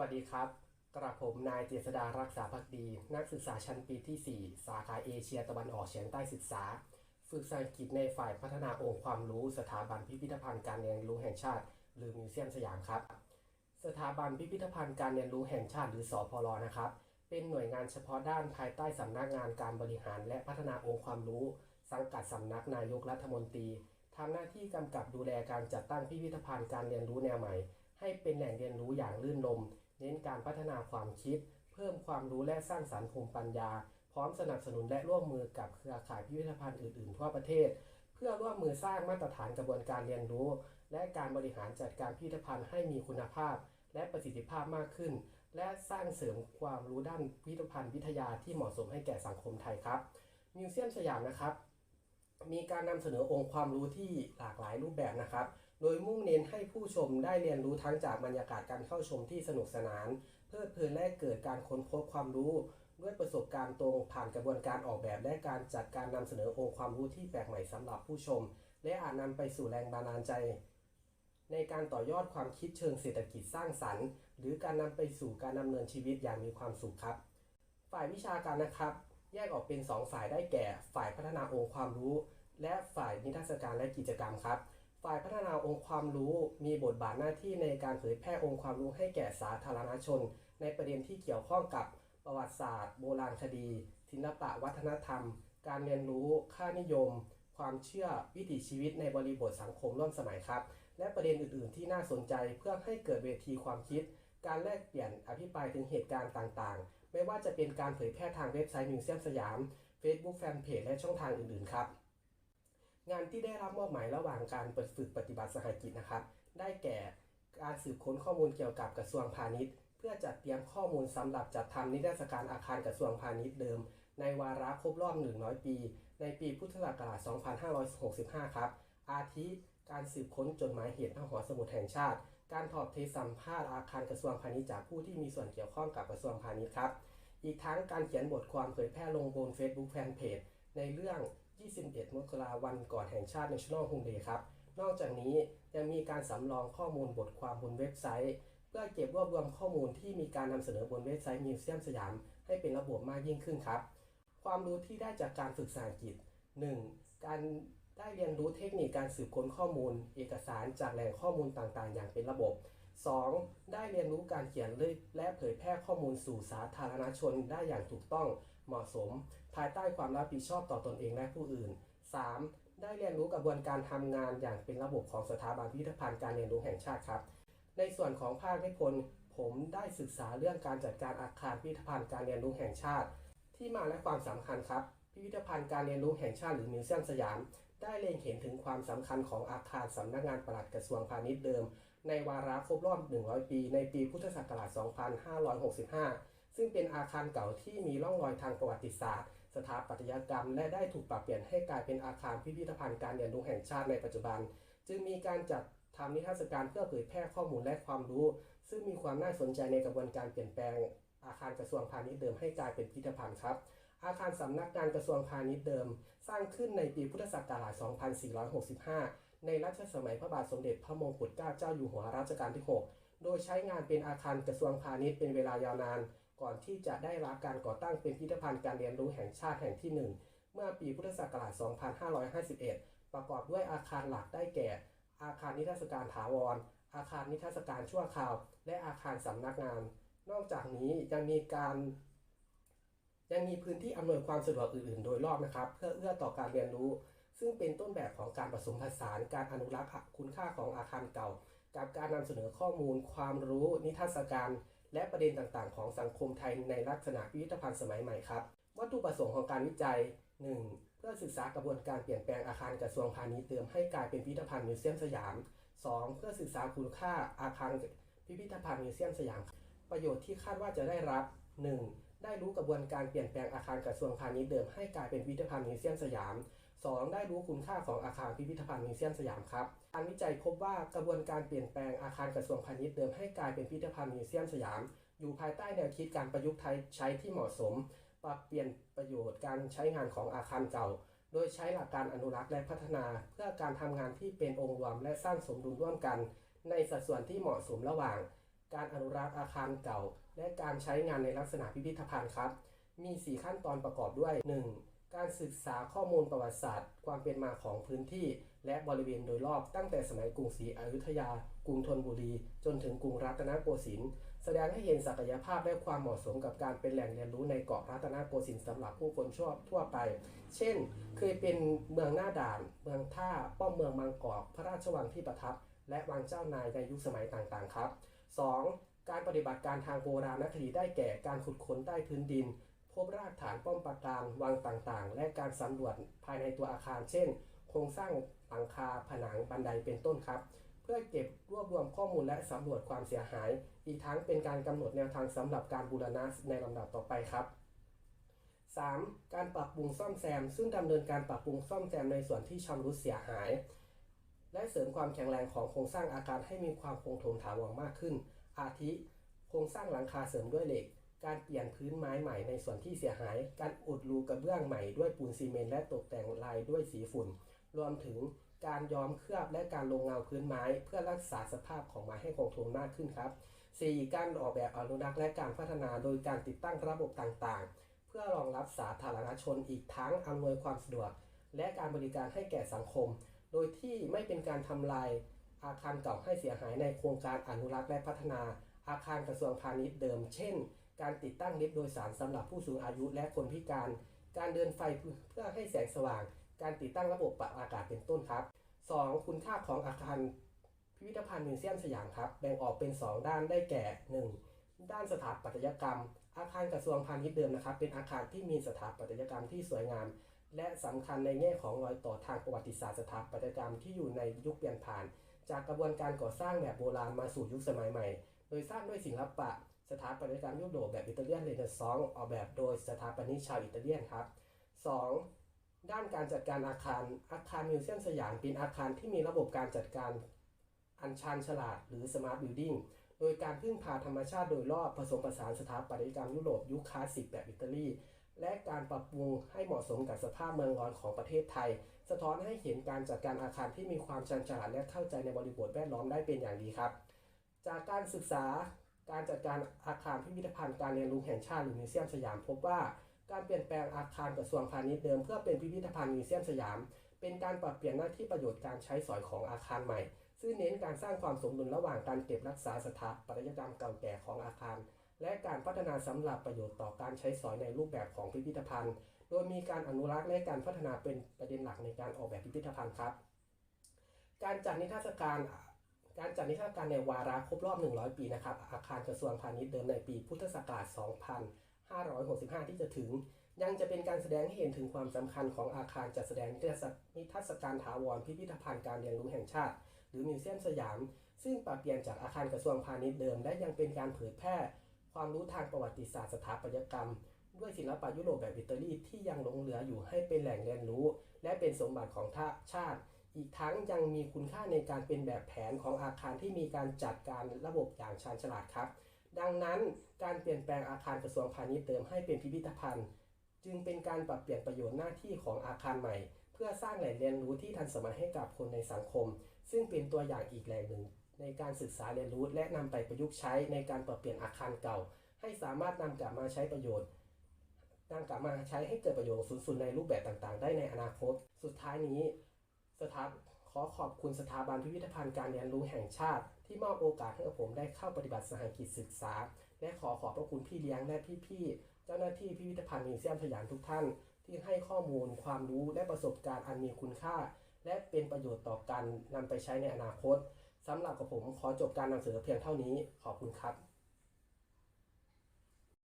วัสดีครับ กระผมนายเจษดารักษาพักดี นักศึกษาชั้นปีที่ 4 สาขาเอเชียตะวันออกเฉียงใต้ศึกษา ฝึกภาษาอังกฤษในฝ่ายพัฒนาองค์ความรู้สถาบันพิพิธภัณฑ์การเรียนรู้แห่งชาติ หรือมิวเซียมสยามครับ สถาบันพิพิธภัณฑ์การเรียนรู้แห่งชาติหรือสพลนะครับ เป็นหน่วยงานเฉพาะด้านภายใต้สำนักงานการบริหาร และพัฒนาองค์ความรู้ สังกัดสำนักนายกรัฐมนตรีทำหน้าที่กำกับดูแลการจัดตั้งพิพิธภัณฑ์การเรียนรู้แนวใหม่ ให้เป็นแหล่งเรียนรู้อย่างลื่นลม เน้นการพัฒนาความคิด เพิ่มความรู้และสร้างสรรค์ภูมิปัญญา พร้อมสนับสนุนและร่วมมือกับเครือข่ายพิพิธภัณฑ์อื่นๆทั่วประเทศ เพื่อร่วมมือสร้างมาตรฐานกระบวนการเรียนรู้ และการบริหารจัดการพิพิธภัณฑ์ให้มีคุณภาพ และประสิทธิภาพมากขึ้น และสร้างเสริมความรู้ด้านพิพิธภัณฑ์วิทยาที่เหมาะสมให้แก่สังคมไทยครับมิวเซียมสยามนะครับมีการนำเสนอองค์ความรู้ที่หลากหลายรูปแบบนะครับ ดยมุ่งเน้นให้ผู้ชมได้เรียนรู้ทั้งจากบรรยากาศการเข้าชมที่สนุกสนาน เพลิดเพลินและเกิดการค้นพบความรู้ ด้วยประสบการณ์ตรงผ่านกระบวนการออกแบบและการจัดการนำเสนอองค์ความรู้ที่แปลกใหม่สำหรับผู้ชม และอาจนำไปสู่แรงบันดาลใจ ในการต่อยอดความคิดเชิงเศรษฐกิจสร้างสรรค์ หรือการนำไปสู่การดำเนินชีวิตอย่างมีความสุขครับ ฝ่ายวิชาการนะครับ แยกออกเป็น 2 ฝ่ายได้แก่ ฝ่ายพัฒนาองค์ความรู้ และฝ่ายนิทรรศการและกิจกรรมครับ ฝ่ายพัฒนาองค์ความรู้มีบทบาทหน้าที่ในการเผยแพร่องค์ความรู้ให้แก่สาธารณชน ในประเด็นที่เกี่ยวข้องกับประวัติศาสตร์ โบราณคดี ศิลปะวัฒนธรรม การเรียนรู้ค่านิยม ความเชื่อวิถีชีวิตในบริบทสังคมร่วมสมัยครับ และประเด็นอื่น ๆ ที่น่าสนใจเพื่อให้เกิดเวทีความคิด การแลกเปลี่ยนอภิปรายถึงเหตุการณ์ต่างๆ ไม่ว่าจะเป็นการเผยแพร่ทางเว็บไซต์มิวเซียมสยาม Facebook Fanpage และช่องทางอื่น ๆ ครับ งานที่ได้รับมอบหมายระหว่างการเปิดฝึกปฏิบัติสหกิจนะครับ ได้แก่การสืบค้นข้อมูลเกี่ยวกับกระทรวงพาณิชย์ เพื่อจัดเตรียมข้อมูลสำหรับจัดทำนิทรรศการอาคารกระทรวงพาณิชย์เดิม ในวาระครบรอบ100 ปี ในปีพุทธศักราช 2565 ครับ อาทิการสืบค้นจดหมายเหตุหน้าหอสมุดแห่งชาติ การถอดเทสัมภาษณ์อาคารกระทรวงพาณิชย์จากผู้ที่มีส่วนเกี่ยวข้องกับกระทรวงพาณิชย์ครับ อีกทั้งการเขียนบทความเผยแพร่ลงบน Facebook Fanpage ในเรื่อง 21 มกราวันก่อนแห่งชาติ National Home Day ครับ นอกจากนี้ยังมีการสำรองข้อมูลบทความบนเว็บไซต์ เพื่อเก็บรวบรวมข้อมูลที่มีการนำเสนอบนเว็บไซต์มิวเซียมสยาม ให้เป็นระบบมากยิ่งขึ้นครับ ความรู้ที่ได้จากการฝึกภาษาอังกฤษ 1. การได้เรียนรู้เทคนิคการสืบค้นข้อมูล เอกสารจากแหล่งข้อมูลต่างๆ อย่างเป็นระบบ 2. ได้เรียนรู้การเขียนและเผยแพร่ข้อมูลสู่สาธารณชนได้อย่างถูกต้อง เหมาะสม ภายใต้ความรับผิดชอบต่อตอนเองและผู้อื่น 3. ได้เรียนรู้กระบวนการทำงานอย่างเป็นระบบของสถาบันพิพิธภัณฑ์การเรียนรู้แห่งชาติครับ ในส่วนของภาคนิพนธ์ผมได้ศึกษาเรื่องการจัดการอาคารพิพิธภัณฑ์การเรียนรู้แห่งชาติ ที่มาและความสำคัญครับ พิพิธภัณฑ์การเรียนรู้แห่งชาติหรือมิวเซียมสยาม ได้เล็งเห็นถึงความสำคัญของอาคารสำนักงานปลัดกระทรวงพาณิชย์เดิม ในวาระครบรอบ 100 ปี ในปีพุทธศักราช 2565 ซึ่งเป็นอาคารเก่าที่มีร่องรอยทางประวัติศาสตร์ สถาปัตยกรรม และได้ถูกปรับเปลี่ยนให้กลายเป็นอาคารพิพิธภัณฑ์การเรียนรู้แห่งชาติในปัจจุบัน จึงมีการจัดทำนิทรรศการเพื่อเผยแพร่ข้อมูลและความรู้ ซึ่งมีความน่าสนใจในกระบวนการเปลี่ยนแปลง อาคารกระทรวงพาณิชย์เดิมให้กลายเป็นพิพิธภัณฑ์ครับอาคารสำนักงานกระทรวงพาณิชย์เดิม สร้างขึ้นในปีพุทธศักราช 2465 ในรัชสมัยพระบาทสมเด็จพระมงกุฎเกล้าเจ้าอยู่หัวรัชกาลที่ 6 โดยใช้งานเป็นอาคารกระทรวงพาณิชย์เป็นเวลายาวนาน ก่อนที่จะได้รับการก่อตั้งเป็นพิพิธภัณฑ์การเรียนรู้แห่งชาติแห่งที่ 1 เมื่อปีพุทธศักราช 2551 ประกอบด้วยอาคารหลักได้แก่ อาคารนิทรรศการถาวร อาคารนิทรรศการชั่วคราว และอาคารสำนักงาน นอกจากนี้ยังมีการยังมีพื้นที่อำนวยความสะดวกอื่นๆ โดยรอบนะครับ เพื่อเอื้อต่อการเรียนรู้ ซึ่งเป็นต้นแบบของการผสมผสานการอนุรักษ์คุณค่าของอาคารเก่า กับการนำเสนอข้อมูล ความรู้นิทรรศการ และประเด็นต่างๆ ของสังคมไทยในลักษณะพิพิธภัณฑ์สมัยใหม่ครับ วัตถุประสงค์ของการวิจัย 1. เพื่อศึกษากระบวนการเปลี่ยนแปลงอาคารกระทรวงพาณิชย์เดิมให้กลายเป็นพิพิธภัณฑ์มิวเซียมสยาม 2. เพื่อศึกษาคุณค่าอาคารพิพิธภัณฑ์มิวเซียมสยาม ประโยชน์ที่คาดว่าจะได้รับ 1. ได้รู้กระบวนการเปลี่ยนแปลงอาคารกระทรวงพาณิชย์เดิมให้กลายเป็นพิพิธภัณฑ์มิวเซียมสยาม 2. ได้รู้คุณค่าของอาคารพิพิธภัณฑ์มิวเซียมสยามครับการวิจัยพบว่ากระบวนการเปลี่ยนแปลงอาคารกระทรวงพาณิชย์เดิมให้กลายเป็นพิพิธภัณฑ์มิวเซียมสยาม อยู่ภายใต้แนวคิดการประยุกต์ใช้ที่เหมาะสม ปรับเปลี่ยนประโยชน์การใช้งานของอาคารเก่า โดยใช้หลักการอนุรักษ์และพัฒนา เพื่อการทำงานที่เป็นองค์รวมและสร้างสมดุลร่วมกัน ในสัดส่วนที่เหมาะสมระหว่าง การอนุรักษ์อาคารเก่า และการใช้งานในลักษณะพิพิธภัณฑ์ครับ มี 4 ขั้นตอนประกอบด้วย 1. การศึกษาข้อมูลประวัติศาสตร์ ความเป็นมาของพื้นที่ และบริเวณโดยรอบตั้งแต่สมัยกรุงศรีอยุธยา กรุงธนบุรี จนถึงกรุงรัตนโกสินทร์แสดงให้เห็นศักยภาพและความเหมาะสมกับการเป็นแหล่งเรียนรู้ในเกาะรัตนโกสินทร์สำหรับผู้คนชั่วทั่วไป เช่น เคยเป็นเมืองหน้าด่าน เมืองท่า ป้อมเมืองบางกอก พระราชวังที่ประทับ และวังเจ้านายในยุคสมัยต่างๆ ครับ 2. การปฏิบัติการทางโบราณคดีได้แก่การขุดค้นใต้พื้นดิน พบรากฐานป้อมปราการวังต่างๆ และการสำรวจภายในตัวอาคาร เช่น โครงสร้างหลังคาผนังบันไดเป็นต้นครับ เพื่อเก็บรวบรวมข้อมูลและสำรวจความเสียหาย อีกทั้งเป็นการกำหนดแนวทางสำหรับการบูรณะในลำดับต่อไปครับ 3. การปรับปรุงซ่อมแซม ซึ่งดำเนินการปรับปรุงซ่อมแซมในส่วนที่ชำรุดเสียหาย และเสริมความแข็งแรงของโครงสร้างอาคารให้มีความคงทนถาวรมากขึ้น อาทิ โครงสร้างหลังคาเสริมด้วยเหล็ก การเปลี่ยนพื้นไม้ใหม่ในส่วนที่เสียหาย การอุดรูกระเบื้องใหม่ด้วยปูนซีเมนต์และตกแต่งลายด้วยสีฝุ่น รวมถึงการย้อมเคลือบและการลงเงาพื้นไม้ เพื่อรักษาสภาพของไม้ให้คงทนมากขึ้นครับ 4. การออกแบบอนุรักษ์และการพัฒนาโดยการติดตั้งระบบต่างๆ เพื่อรองรับสาธารณชนอีกทั้งอำนวยความสะดวก และการบริการให้แก่สังคม โดยที่ไม่เป็นการทำลายอาคารเก่าให้เสียหายในโครงการอนุรักษ์และพัฒนา อาคารกระทรวงพาณิชย์เดิม เช่น การติดตั้งลิฟต์โดยสารสำหรับผู้สูงอายุและคนพิการ การเดินไฟเพื่อให้แสงสว่าง การติดตั้งระบบปรับอากาศเป็นต้นครับ 2. คุณค่าของอาคารพิพิธภัณฑ์มิวเซียมสยามครับ แบ่งออกเป็น 2 ด้านได้แก่ 1. ด้านสถาปัตยกรรม อาคารกระทรวงพาณิชย์เดิมนะครับ เป็นอาคารที่มีสถาปัตยกรรมที่สวยงาม และสำคัญในแง่ของรอยต่อทางประวัติศาสตร์สถาปัตยกรรมที่อยู่ในยุคเปลี่ยนผ่าน จากกระบวนการก่อสร้างแบบโบราณมาสู่ยุคสมัยใหม่ โดยสร้างด้วยศิลปะ ถาปัตยกรรมยุโรปแบบอิตาเลียนเรเนซองส์ออกแบบโดยสถาปนิกชาวอิตาเลียนครับ 2. ด้านการจัดการอาคารอาคารมิวเซียมสยามเป็นอาคารที่มีระบบการจัดการอันชาญฉลาดหรือ Smart Building โดยการพึ่งพาธรรมชาติโดยรอบผสมผสานสถาปัตยกรรมยุโรปยุคคลาสสิกแบบอิตาลีและการปรับปรุงให้เหมาะสมกับสภาพเมืองร้อนของประเทศไทย สะท้อนให้เห็นการจัดการอาคารที่มีความชันฉลาดและเข้าใจในบริบทแวดล้อมได้เป็นอย่างดีครับ จากการศึกษา การจัดการอาคารพิพิธภัณฑ์การเรียนรู้แห่งชาติหรือมิวเซียมสยาม พบว่าการเปลี่ยนแปลงอาคารกระทรวงพาณิชย์เดิมเพื่อเป็นพิพิธภัณฑ์มิวเซียมสยาม เป็นการปรับเปลี่ยนหน้าที่ประโยชน์การใช้สอยของอาคารใหม่ ซึ่งเน้นการสร้างความสมดุลระหว่างการเก็บรักษาสถาปัตยกรรมเก่าแก่ของอาคาร และการพัฒนาสำหรับประโยชน์ต่อการใช้สอยในรูปแบบของพิพิธภัณฑ์ โดยมีการอนุรักษ์และการพัฒนาเป็นประเด็นหลักในการออกแบบพิพิธภัณฑ์ครับ การจัดนิทรรศการ การจัดนิทรรศการในวาระครบรอบ 100 ปีนะครับ อาคารกระทรวงพาณิชย์เดิมในปีพุทธศักราช 2565 ที่จะถึง ยังจะเป็นการแสดงให้เห็นถึงความสำคัญของอาคารจัดแสดงนิทรรศการถาวรพิพิธภัณฑ์การเรียนรู้แห่งชาติ หรือมิวเซียมสยาม ซึ่งปรับเปลี่ยนจากอาคารกระทรวงพาณิชย์เดิม และยังเป็นการเผยแพร่ ความรู้ทางประวัติศาสตร์สถาปัตยกรรม ด้วยศิลปะยุโรปแบบอิตาลีที่ยังหลงเหลืออยู่ให้เป็นแหล่งเรียนรู้ และเป็นสมบัติของท่าชาติ อีกทั้งยังมีคุณค่าในการเป็นแบบแผนของอาคารที่มีการจัดการระบบอย่างชาญฉลาดครับ ดังนั้นการเปลี่ยนแปลงอาคารกระทรวงพาณิชย์เดิมให้เป็นพิพิธภัณฑ์ จึงเป็นการปรับเปลี่ยนประโยชน์หน้าที่ของอาคารใหม่ เพื่อสร้างแหล่งเรียนรู้ที่ทันสมัยให้กับคนในสังคม ซึ่งเป็นตัวอย่างอีกแหล่งหนึ่ง ในการศึกษาเรียนรู้และนำไปประยุกต์ใช้ในการปรับเปลี่ยนอาคารเก่า ให้สามารถนำกลับมาใช้ประโยชน์นำกลับมาใช้ให้เกิดประโยชน์สูงสุดในรูปแบบต่างๆ ได้ในอนาคต สุดท้ายนี้ สถาขอขอบคุณสถาบันพิพิธภัณฑ์การเรียนรู้แห่งชาติ ที่มอบโอกาสให้กับผมได้เข้าปฏิบัติสหกิจศึกษา และขอขอบพระคุณพี่เลี้ยงและพี่ๆเจ้าหน้าที่พิพิธภัณฑ์มิวเซียมสยามทุกท่าน ที่ให้ข้อมูลความรู้และประสบการณ์อันมีคุณค่า และเป็นประโยชน์ต่อการนำไปใช้ในอนาคตสำหรับกับผมขอจบการนำเสนอเพียงเท่านี้ ขอบคุณครับ